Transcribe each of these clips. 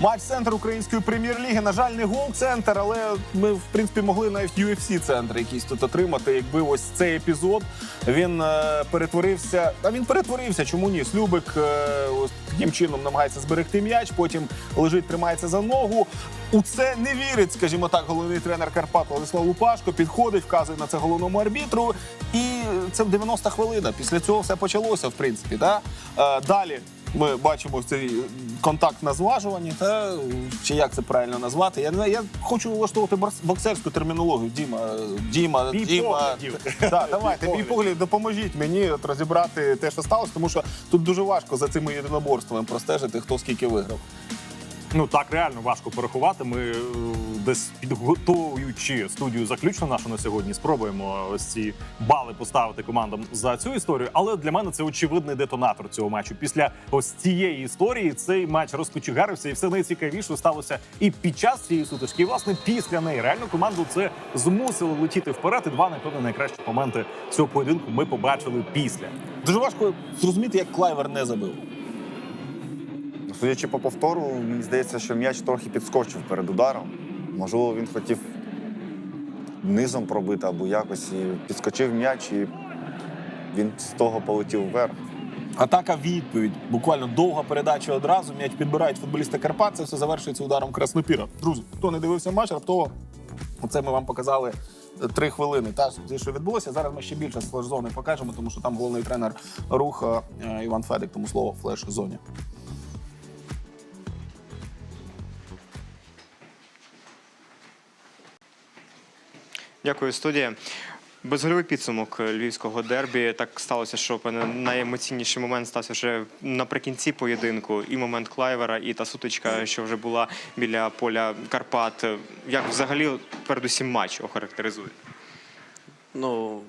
Матч центр української прем'єр-ліги. На жаль, не гол центр, але ми в принципі могли навіть UFC центр якийсь тут отримати. Якби ось цей епізод він е, перетворився. А він перетворився. Чому ні? Слюбик е, ось таким чином намагається зберегти м'яч, потім лежить, тримається за ногу. У це не вірить, скажімо так, головний тренер Карпат Владислав Лупашко підходить, вказує на це головному арбітру. І це в 90 хвилина. Після цього все почалося, в принципі. Да? Е, далі ми бачимо цей контакт на зважуванні, та чи як це правильно назвати? Я. Я хочу влаштовувати боксерську термінологію. Діма, Діма, Бій Діма. Так, давайте, Бій мій погляд, допоможіть мені от розібрати те, що сталося, тому що тут дуже важко за цими єдиноборствами простежити, хто скільки виграв. Ну так реально важко порахувати. Ми е, десь підготовуючи студію заключно нашу на сьогодні, спробуємо ось ці бали поставити командам за цю історію. Але для мене це очевидний детонатор цього матчу. Після ось цієї історії цей матч розкочегарився, і все найцікавіше сталося і під час цієї сутички, і власне після неї. Реально команду це змусило летіти вперед. І два напевно найкращі моменти цього поєдинку ми побачили після. Дуже важко зрозуміти, як Клайвер не забив. Судячи по повтору, мені здається, що м'яч трохи підскочив перед ударом. Можливо, він хотів низом пробити або якось і підскочив м'яч, і він з того полетів вверх. Атака відповідь. Буквально довга передача одразу. М'яч підбирають футболісти Карпат. Це все завершується ударом Краснопіра. Друзі, хто не дивився матч, раптово це ми вам показали е, три хвилини. Та що відбулося. Зараз ми ще більше з флеш-зони покажемо, тому що там головний тренер руха е, Іван Федик, тому слово флеш-зоні. Дякую, студія. Безгольовий підсумок львівського дербі. Так сталося, що найемоційніший момент стався вже наприкінці поєдинку. І момент Клайвера, і та сутичка, що вже була біля поля Карпат. Як взагалі передусім матч охарактеризує? Ну,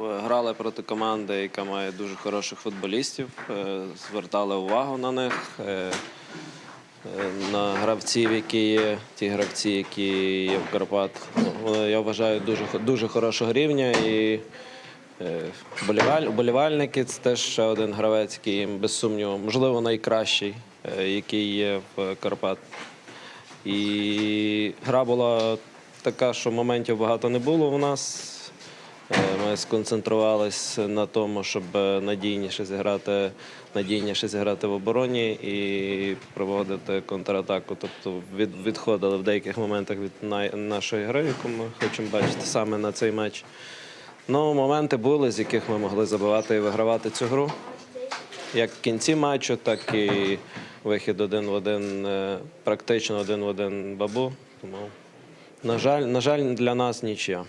е, грали проти команди, яка має дуже хороших футболістів. е, Звертали увагу на них, е, на гравців, які є, ті гравці, які є в Карпат. Ну, я вважаю, дуже, дуже хорошого рівня. І е, вболівальники це теж ще один гравець, який без сумніву, можливо, найкращий, е, який є в Карпат. І гра була така, що моментів багато не було у нас. Ми сконцентрувалися на тому, щоб е, надійніше зіграти, надійніше зіграти в обороні і проводити контратаку. Тобто від, відходили в деяких моментах від нашої гри, яку ми хочемо бачити саме на цей матч. Ну, моменти були, з яких ми могли забивати і вигравати цю гру. Як в кінці матчу, так і вихід один в один, е, практично один в один бабу. Тому, на жаль, на жаль, для нас нічия.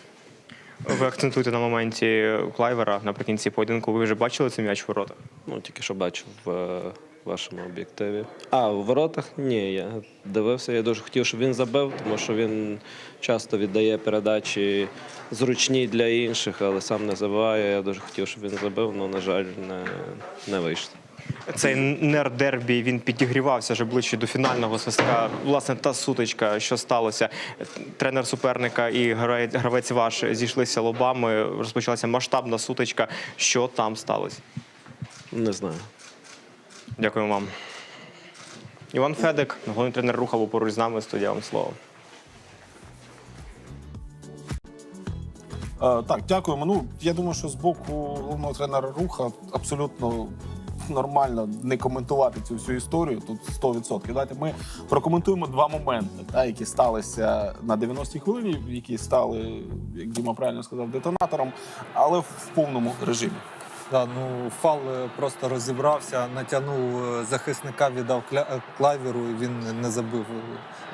Ви акцентуєте на моменті Клайвера наприкінці поєдинку. Ви вже бачили цей м'яч в воротах? Ну, тільки що бачив в е, вашому об'єктиві. А, в воротах? Ні, я дивився. Я дуже хотів, щоб він забив, тому що він часто віддає передачі зручні для інших, але сам не забиває. Я дуже хотів, щоб він забив, але, на жаль, не, не вийшло. Цей нер-дербі він підігрівався вже ближче до фінального свистка. Власне, та сутичка, що сталося. Тренер суперника і гравець ваш зійшлися лобами. Розпочалася масштабна сутичка. Що там сталося? Не знаю. Дякую вам. Іван Федик, головний тренер руха, був поруч з нами. Студія вам слово. Е, так, дякуємо. Ну я думаю, що з боку головного тренера руха абсолютно нормально не коментувати цю всю історію. Тут 100%. Давайте ми прокоментуємо два моменти, та, які сталися на 90-й хвилині, які стали, як Діма правильно сказав, детонатором, але в повному режимі. Да, ну фал е, просто розібрався, натягнув е, захисника, віддав е, клавіру, і він не забив.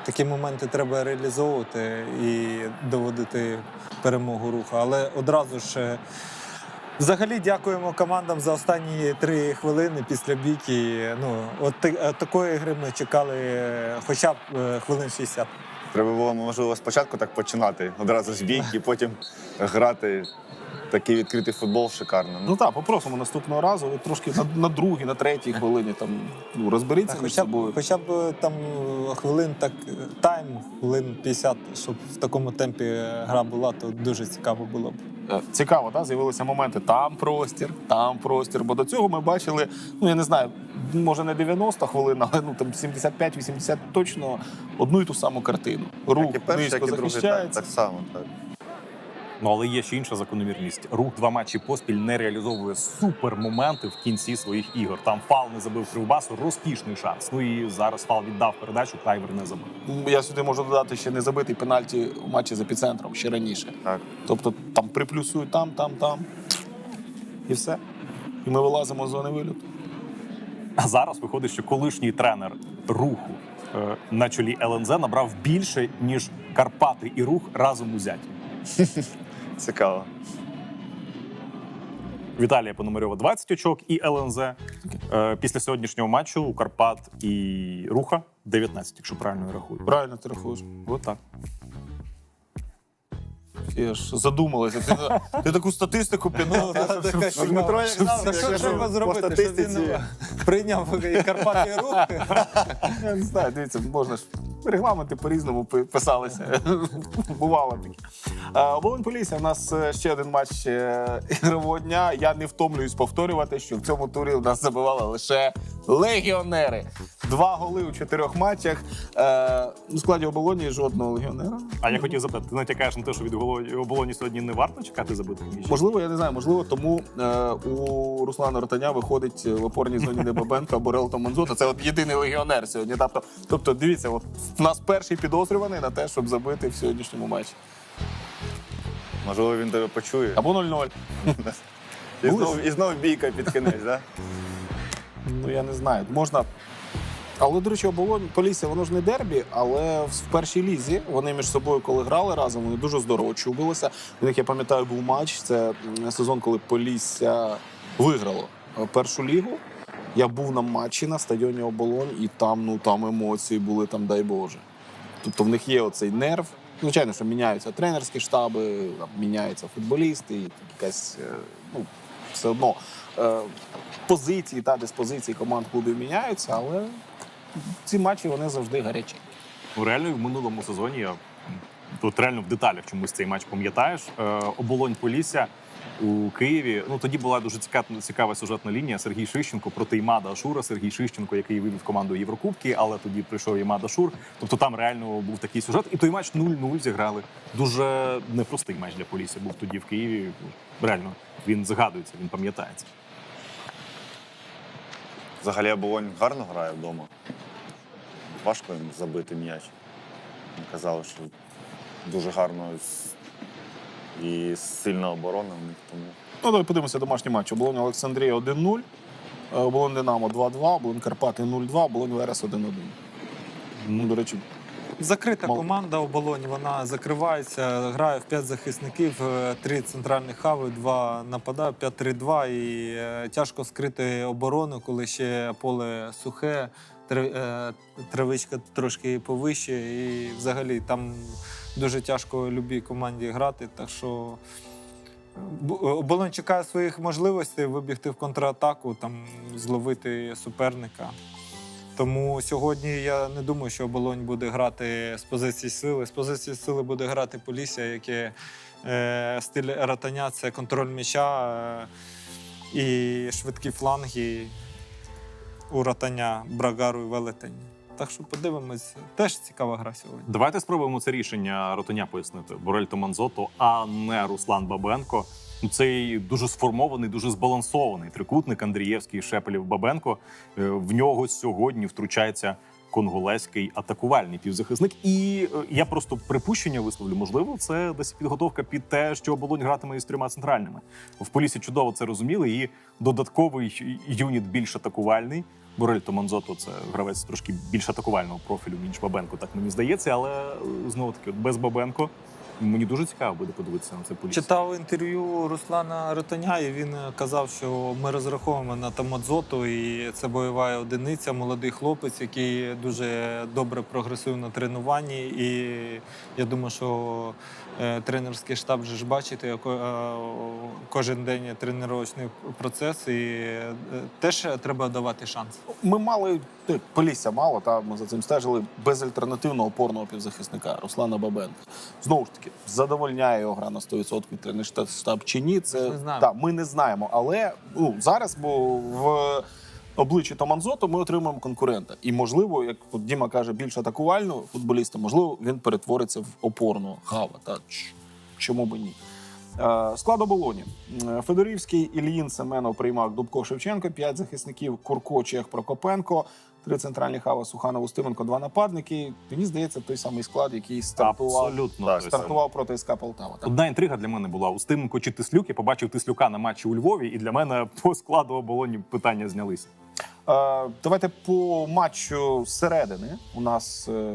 Такі моменти треба реалізовувати і доводити перемогу руху. Але одразу ж. Взагалі дякуємо командам за останні три хвилини після бійки. Ну, от ти- е, такої гри ми чекали е, хоча б е, хвилин 60. Треба було, можливо, спочатку так починати, одразу з бійки, потім грати такий відкритий футбол шикарно. Ну так, попросимо наступного разу. Ви трошки на, на другій, на третій хвилині там ну, розберіться між Хоча б, собою. хоча б там хвилин так тайм, хвилин 50, щоб в такому темпі гра була, то дуже цікаво було б. Е, Цікаво, да? з'явилися моменти там простір, там простір. Бо до цього ми бачили, ну я не знаю, може не 90 хвилин, але ну там 75-80 точно одну і ту саму картину. Рух Як і перший, низько як і другий, так, захищається. так само. Так. Ну але є ще інша закономірність. Рух два матчі поспіль не реалізовує супермоменти в кінці своїх ігор. Там фал не забив Кривбасу, розкішний шанс. Ну і зараз фал віддав передачу, Клайвер не забив. Я сюди можу додати ще не забитий пенальті у матчі з епіцентром ще раніше. Так. Тобто там приплюсують там, там, там. І все. І ми вилазимо з зони вильоту. А зараз виходить, що колишній тренер руху е, на чолі ЛНЗ набрав більше ніж Карпати і рух разом узяті. Цікаво. Віталія Пономарьова 20 очок і ЛНЗ. Е, Після сьогоднішнього матчу у Карпат і Руха 19, якщо правильно я рахую. Правильно ти рахуєш. От так. Я ж задумалася. Ти, ти таку статистику Ну, Дмитро, як знав, Так що треба зробити, він прийняв і Карпати рух? Я не знаю, дивіться, можна ж. Регламенти по-різному писалися. Бувало таке. Волинь Полісся. У нас е, ще один матч е, ігрового дня. Я не втомлююсь повторювати, що в цьому турі у нас забивали лише легіонери. Два голи у чотирьох матчах. Е, У складі оболоні жодного легіонера. А я хотів запитати, ти натякаєш на те, що від оболоні сьогодні не варто чекати забитих м'ячів? Можливо, я не знаю, можливо, тому е, у Руслана Ротаня виходить в опорній зоні не Бабенко, а Борелто Манзута. Це от єдиний легіонер сьогодні. Тобто, тобто, дивіться, от в нас перший підозрюваний на те, щоб забити в сьогоднішньому матчі. Можливо, він тебе почує. Або 0-0. І знову, і знову бійка під кінець, так? Ну я не знаю. Можна. Але, до речі, оболонь Полісся, воно ж не дербі, але в першій лізі вони між собою, коли грали разом, вони дуже здорово чубилися. У них, я пам'ятаю, був матч. Це сезон, коли Полісся виграло першу лігу. Я був на матчі на стадіоні Оболонь, і там, ну там емоції були, там, дай Боже. Тобто в них є оцей нерв. Звичайно, що міняються тренерські штаби, міняються футболісти, якась, е, ну, все одно позиції та диспозиції команд клубів міняються, але ці матчі вони завжди гарячі. Ну, реально в минулому сезоні я тут реально в деталях чомусь цей матч пам'ятаєш. Е, оболонь Полісся у Києві. Ну тоді була дуже цікава, цікава сюжетна лінія. Сергій Шищенко проти Імада Ашура. Сергій Шищенко, який вивів команду Єврокубки, але тоді прийшов Імад Ашур. Тобто там реально був такий сюжет. І той матч 0-0 зіграли. Дуже непростий матч для Полісся був тоді в Києві. Реально він згадується, він пам'ятається. Взагалі оболонь гарно грає вдома. Важко їм забити м'яч. Казали, що дуже гарно і сильна оборона в них. Тому Ну, давай подивимося домашній матч. Оболонь Олександрія 1-0, е, Оболонь Динамо 2-2, Оболонь Карпати 0-2, Оболонь Верес 1-1. Ну, до речі, Закрита Мол- команда оболонь. Вона закривається, грає в п'ять захисників, е, три центральних хави, два нападають, 5-3-2. І е, тяжко скрити оборону, коли ще поле сухе, е, травичка трошки повище. І взагалі там дуже тяжко любій команді грати. Так що оболонь чекає своїх можливостей вибігти в контратаку, там зловити суперника. Тому сьогодні я не думаю, що оболонь буде грати з позиції сили. З позиції сили буде грати Полісся, яке е, стиль ратання це контроль м'яча е, і швидкі фланги у ратання Брагару і Велетень. Так що подивимось, теж цікава гра сьогодні. Давайте спробуємо це рішення Ротоня пояснити. Борельто Манзото, а не Руслан Бабенко. Цей дуже сформований, дуже збалансований трикутник Андрієвський, Шепелів, Бабенко. Е, В нього сьогодні втручається конголезький атакувальний півзахисник. І е, я просто припущення висловлю. Можливо, це десь підготовка під те, що оболонь гратиме із трьома центральними. В Полісі чудово це розуміли. І додатковий юніт більш атакувальний. Борельто Манзото це гравець трошки більш атакувального профілю, ніж Бабенко, так мені здається. Але е, знову таки, без Бабенко мені дуже цікаво буде подивитися на це полісся. Читав інтерв'ю Руслана Ротаня, і він е, казав, що ми розраховуємо на Тамадзоту, і це бойова одиниця, молодий хлопець, який дуже добре прогресує на тренуванні. І я думаю, що е, тренерський штаб же ж бачить, як е, кожен день тренувальний процес, і теж треба давати шанс. ми мали Полісся мало, та ми за цим стежили безальтернативного опорного півзахисника Руслана Бабенка. Знову ж таки задовольняє його гра на 100% тренер штаб- штаб чи ні. Це Ми не знаємо. Так, ми не знаємо. Але ну, зараз бо в обличчі Томанзото ми отримаємо конкурента. І можливо, як Діма каже, більш атакувального футболіста, можливо, він перетвориться в опорну гава. Та чому би ні? Е, Склад оболоні. Е, Федорівський, Ільїн, Семенов, Приймак, Дубко, Шевченко, п'ять захисників, Курко, Чех, Прокопенко, три центральні хава, Суханов, Устименко, два нападники. Мені здається, той самий склад, який стартував, Абсолютно. Той стартував проти СК Полтава. Так? Одна інтрига для мене була Устименко чи Тислюк. Я побачив Тислюка на матчі у Львові, і для мене по складу оболоні питання знялися. Е, давайте по матчу зсередини. У нас е,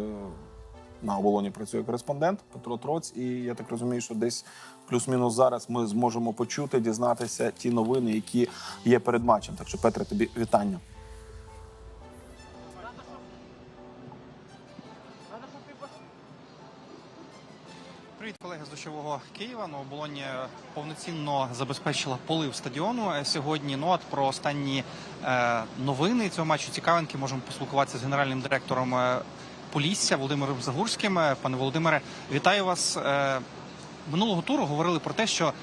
на оболоні працює кореспондент Петро Троць, і я так розумію, що десь плюс-мінус зараз ми зможемо почути, дізнатися ті новини, які є перед матчем. Так що, Петре, тобі вітання. Дощового Києва. Ну, оболонь повноцінно забезпечила полив стадіону е, сьогодні. Ну от про останні е, новини цього матчу цікавинки можемо поспілкуватися з генеральним директором е, Полісся Володимиром Загурським. Е, Пане Володимире, вітаю вас. Е, минулого туру говорили про те, що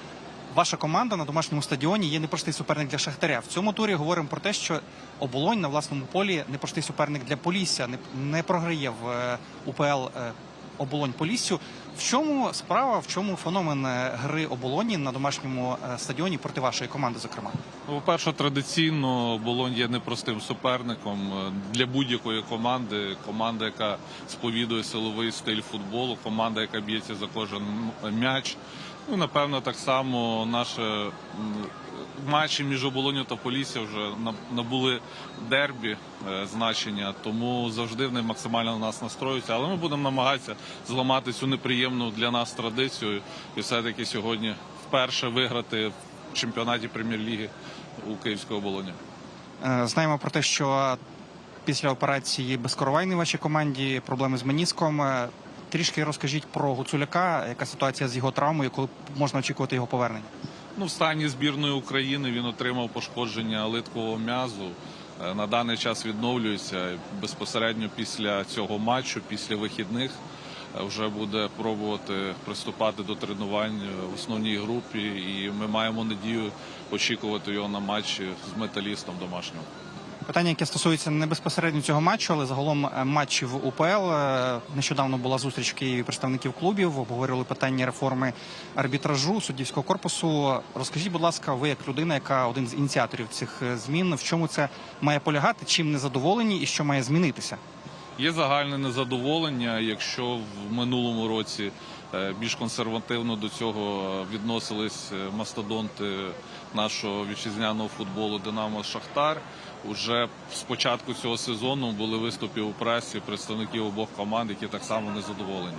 ваша команда на домашньому стадіоні є непростий суперник для Шахтаря. В цьому турі говоримо про те, що оболонь на власному полі непростий суперник для Полісся, не, не програє в е, УПЛ е, оболонь Поліссю. В чому справа, в чому феномен е, гри оболоні на домашньому е, стадіоні проти вашої команди, зокрема? Ну, По-перше, традиційно Болонь є непростим суперником е, для будь-якої команди. Команда, яка сповідує силовий стиль футболу, команда, яка б'ється за кожен м'яч. Ну, напевно, так само наші м, матчі між оболонью та Полісся вже набули дербі е, значення, тому завжди вони максимально на нас настроюються. Але ми будемо намагатися зламати цю неприємну для нас традицію і все-таки сьогодні вперше виграти в чемпіонаті прем'єр-ліги у Київської оболоні. Е, Знаємо про те, що після операції безкоровайний вашій команді проблеми з меніском. Е, Трішки розкажіть про Гуцуляка, яка ситуація з його травмою, коли можна очікувати його повернення? Ну, в стані збірної України він отримав пошкодження литкового м'язу. Е, На даний час відновлюється безпосередньо після цього матчу, після вихідних. е, Вже буде пробувати приступати до тренувань в основній групі, і ми маємо надію очікувати його на матчі з металістом домашнього. Питання, яке стосується не безпосередньо цього матчу, але загалом е, матчів УПЛ. Е, Нещодавно була зустріч в Києві представників клубів. Обговорювали питання реформи арбітражу суддівського корпусу. Розкажіть, будь ласка, ви як людина, яка один з ініціаторів цих е, змін, в чому це має полягати, чим не задоволені і що має змінитися? Є загальне незадоволення, якщо в минулому році більш консервативно до цього відносились мастодонти нашого вітчизняного футболу Динамо Шахтар. Уже з початку цього сезону були виступи у пресі представників обох команд, які так само незадоволені.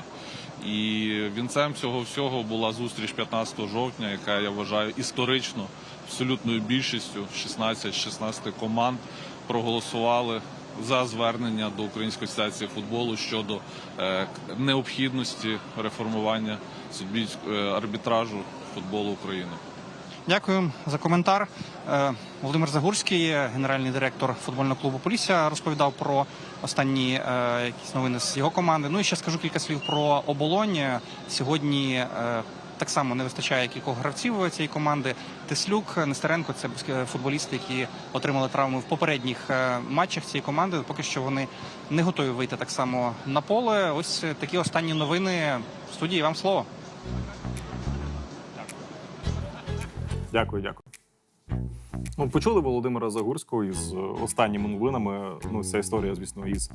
І вінцем цього всього була зустріч 15 жовтня, яка я вважаю історично абсолютною більшістю 16-16 команд проголосували за звернення до Української асоціації футболу щодо е, необхідності реформування е, арбітражу футболу України. Дякую за коментар. Е, Володимир Загурський, генеральний директор футбольного клубу Полісся, розповідав про останні е, якісь новини з його команди. Ну і ще скажу кілька слів про оболонь. Сьогодні е, так само не вистачає кількох гравців цієї команди. Теслюк, Нестеренко це футболісти, які отримали травми в попередніх матчах цієї команди. Поки що вони не готові вийти так само на поле. Ось такі останні новини. В студії вам слово. Дякую, дякую. Ну, почули Володимира Загурського із е, останніми новинами. Ну, ця історія, звісно, із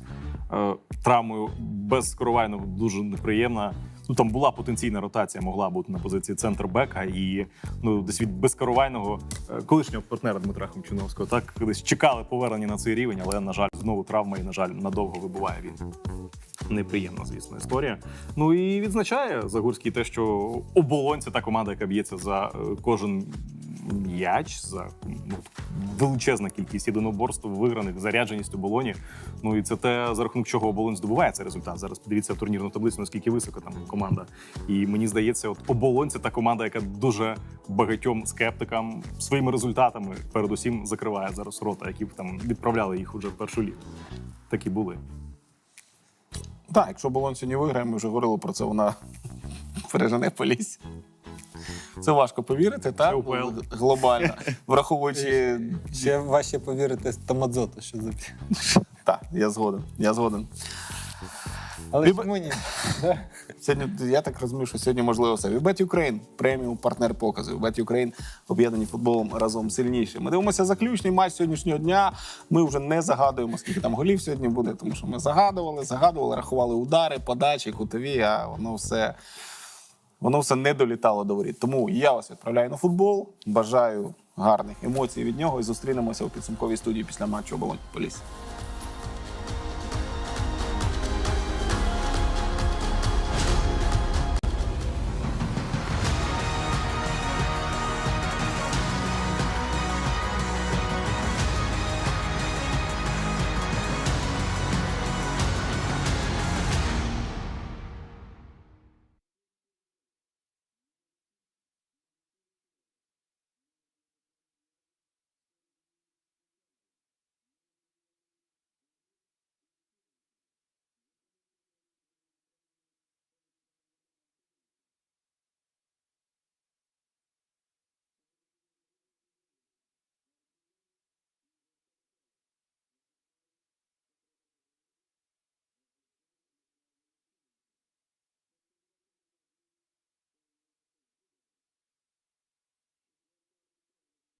е, травмою без Коровайного дуже неприємна. Ну там була потенційна ротація, могла бути на позиції центр-бека, і ну десь від безкоровайного е, колишнього партнера Дмитра Хомчуновського так десь чекали повернення на цей рівень, але на жаль, знову травма і на жаль, надовго вибуває він. Неприємна, звісно, історія. Ну і відзначає Загурський те, що оболонь це та команда, яка б'ється за е, кожен м'яч, за ну, величезна кількість єдиноборств виграних, зарядженість оболоні. Ну і це те, за рахунок чого оболонь здобуває цей результат. Зараз подивіться турнірну таблицю, наскільки високо там команда. І мені здається, от оболонь це та команда, яка дуже багатьом скептикам своїми результатами передусім закриває зараз рота, які б там відправляли їх уже в першу лігу. Такі були. Так, якщо Болонь сьогодні виграє, ми вже говорили про це. Вона пережене Полісся. Це важко повірити, так? Глобально. Враховуючи. Ще важче повірити Тамадзото, що заб'є. Так, я згоден. Я згоден. Але Ти чому ні? Сьогодні я так розумію, що сьогодні можливо все. Bet Ukraine – преміум партнер показів. Bet Ukraine – об'єднані футболом разом сильніші. Ми дивимося заключний матч сьогоднішнього дня. Ми вже не загадуємо, скільки там голів сьогодні буде, тому що ми загадували, загадували, рахували удари, подачі, кутові, а воно все. Воно все не долітало до воріт. Тому я вас відправляю на футбол. Бажаю гарних емоцій від нього і зустрінемося у підсумковій студії після матчу оболонь Поліс.